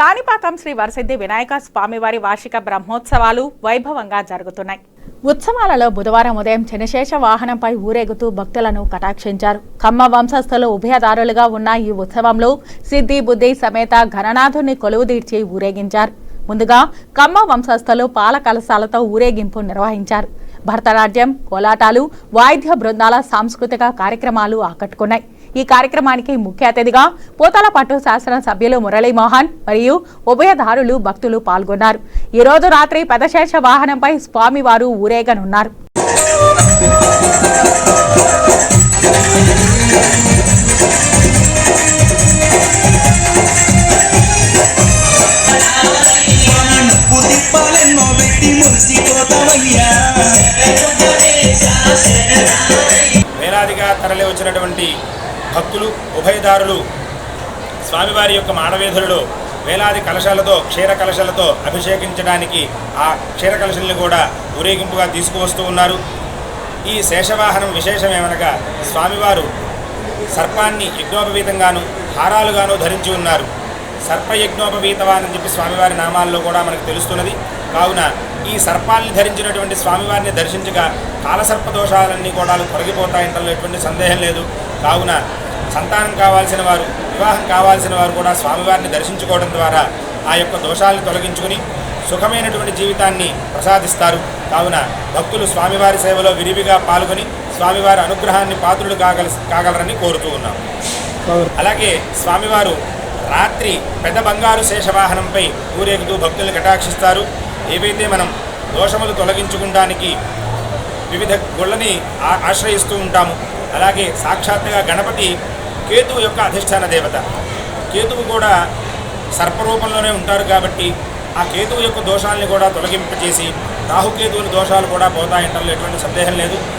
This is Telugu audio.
కాణిపాకం శ్రీ వరసిద్ధి వినాయక స్వామివారి వార్షిక బ్రహ్మోత్సవాలు వైభవంగా జరుగుతున్నాయి. ఉత్సవాలలో బుధవారం ఉదయం చినశేష వాహనంపై ఊరేగుతూ భక్తులను కటాక్షించారు. కమ్మ వంశస్థులు ఉభయదారులుగా ఉన్న ఈ ఉత్సవంలో సిద్ధి బుద్ధి సమేత ఘననాథుని కొలువుదీర్చి ఊరేగించారు. ముందుగా కమ్మ వంశస్థులు పాల కలశాలతో ఊరేగింపు నిర్వహించారు. భరతనాట్యం కోలాటాలు వాయిద్య బృందాల సాంస్కృతిక కార్యక్రమాలు ఆకట్టుకున్నాయి. ఈ కార్యక్రమానికి ముఖ్య అతిథిగా పోతాలపట్టు శాసనసభ్యులు మురళీమోహన్ మరియు ఉభయదారులు భక్తులు పాల్గొన్నారు. ఈ రోజు రాత్రి పెదశేష వాహనంపై స్వామివారు ఊరేగనున్నారు. మురిసిపోతావయ్యా. తరలి వచ్చినటువంటి భక్తులు ఉభయదారులు స్వామివారి యొక్క మాడవేధులలో వేలాది కలశాలతో క్షీర కలశాలతో అభిషేకించడానికి ఆ క్షీర కలశాలను కూడా ఊరేగింపుగా తీసుకువస్తూ ఉన్నారు. ఈ శేషవాహనం విశేషం ఏమనగా స్వామివారు సర్పాన్ని యజ్ఞోపవీతంగాను హారాలుగాను ధరించి ఉన్నారు. సర్పయజ్ఞోపవీతవాన్ అని చెప్పి స్వామివారి నామాల్లో కూడా మనకు తెలుస్తున్నది. కావున ఈ సర్పాల్ని ధరించినటువంటి స్వామివారిని దర్శించగా కాలసర్ప దోషాలన్నీ కూడా తొలగిపోతాయంటలో ఎటువంటి సందేహం లేదు. కావున సంతానం కావాల్సిన వారు వివాహం కావాల్సిన వారు కూడా స్వామివారిని దర్శించుకోవడం ద్వారా ఆ యొక్క దోషాలను తొలగించుకుని సుఖమైనటువంటి జీవితాన్ని ప్రసాదిస్తారు. కావున భక్తులు స్వామివారి సేవలో విరివిగా పాల్గొని స్వామివారి అనుగ్రహాన్ని పాత్రులు కాగల కాగలరని కోరుతూ ఉన్నాం. అలాగే స్వామివారు రాత్రి పెద్ద బంగారు శేషవాహనంపై ఊరేగుతూ భక్తులను కటాక్షిస్తారు. ఏవైతే మనం దోషములు తొలగించుకోవడానికి వివిధ గుళ్ళని ఆ- ఆశ్రయిస్తూ ఉంటాము అలాగే సాక్షాత్తుగా గణపతి కేతువు యొక్క అధిష్టాన దేవత. కేతువు కూడా సర్పరూపంలోనే ఉంటారు కాబట్టి ఆ కేతువు యొక్క దోషాలని కూడా తొలగింపచేసి రాహుకేతువుల దోషాలు కూడా పోతాయంటలో ఎటువంటి సందేహం లేదు.